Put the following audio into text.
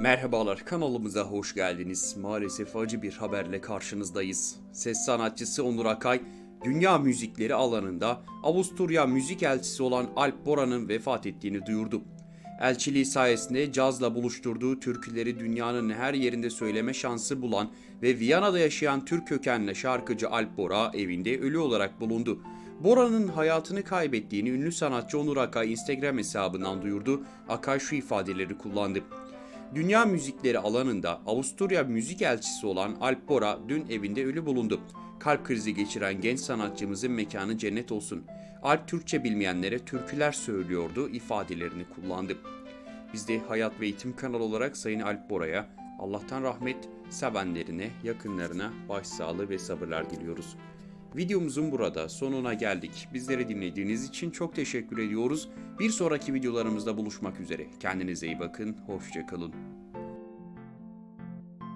Merhabalar kanalımıza hoş geldiniz. Maalesef acı bir haberle karşınızdayız. Ses sanatçısı Onur Akay, dünya müzikleri alanında Avusturya müzik elçisi olan Alp Bora'nın vefat ettiğini duyurdu. Elçiliği sayesinde cazla buluşturduğu türküleri dünyanın her yerinde söyleme şansı bulan ve Viyana'da yaşayan Türk kökenli şarkıcı Alp Bora evinde ölü olarak bulundu. Bora'nın hayatını kaybettiğini ünlü sanatçı Onur Akay Instagram hesabından duyurdu. Akay şu ifadeleri kullandı. Dünya müzikleri alanında Avusturya müzik elçisi olan Alp Bora dün evinde ölü bulundu. Kalp krizi geçiren genç sanatçımızın mekanı cennet olsun. Alp Türkçe bilmeyenlere türküler söylüyordu ifadelerini kullandı. Biz de Hayat ve Eğitim kanalı olarak Sayın Alp Bora'ya Allah'tan rahmet, sevenlerine, yakınlarına başsağlığı ve sabırlar diliyoruz. Videomuzun burada sonuna geldik. Bizleri dinlediğiniz için çok teşekkür ediyoruz. Bir sonraki videolarımızda buluşmak üzere. Kendinize iyi bakın, hoşçakalın.